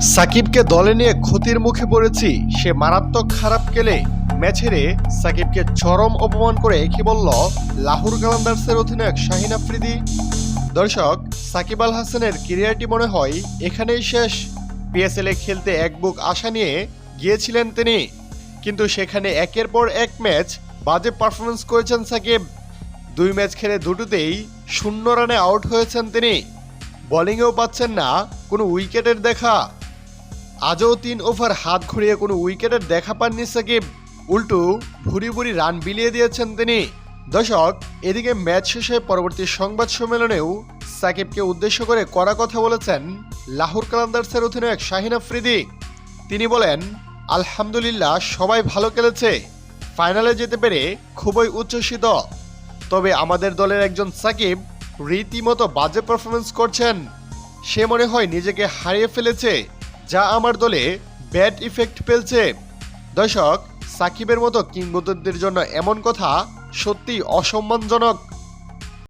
সাকিবকে দলে নিয়ে ক্ষতির মুখে পড়েছি, সে মারাত্মক খারাপ খেলে ম্যাচ হেরে সাকিবকে চরম অপমান করে কি বলল লাহোর কালান্দার্সের অধিনায়ক শাহিন আফ্রিদি। দর্শক, সাকিব আল হাসানের ক্যারিয়ারটি মনে হয় এখানেই শেষ। পিএসএল খেলতে এক বুক আশা নিয়ে গিয়েছিলেন তিনি। কিন্তু সেখানে একের পর এক ম্যাচ বাজে পারফরমেন্স করেছেন সাকিব। দুই ম্যাচ খেলে দুটোতেই শূন্য রানে আউট হয়েছেন তিনি। বোলিংয়েও পাচ্ছেন না কোনো উইকেটের দেখা। আজও তিন ওভার হাত ঘুরিয়ে কোনো উইকেটের দেখা পাননি সাকিব। উল্টো ভুরি ভুরি রান বিলিয়ে দিয়েছেন তিনি। দর্শক, এদিকে ম্যাচ শেষে পরবর্তী সংবাদ সম্মেলনেও সাকিবকে উদ্দেশ্য করে কড়া কথা বলেছেন লাহোর কালান্দার্সের অধিনায়ক শাহিন আফ্রিদি। তিনি বলেন, আলহামদুলিল্লাহ, সবাই ভালো খেলেছে। ফাইনালে যেতে পেরে খুবই উচ্ছ্বসিত। তবে আমাদের দলের একজন সাকিব রীতিমতো বাজে পারফরমেন্স করছেন। সে মনে হয় নিজেকে হারিয়ে ফেলেছে। যা আমার দলে ব্যাড ইফেক্ট ফেলছে। দর্শক, সাকিবের মতো কিংবদন্তির জন্য এমন কথা সত্যি অসম্মানজনক।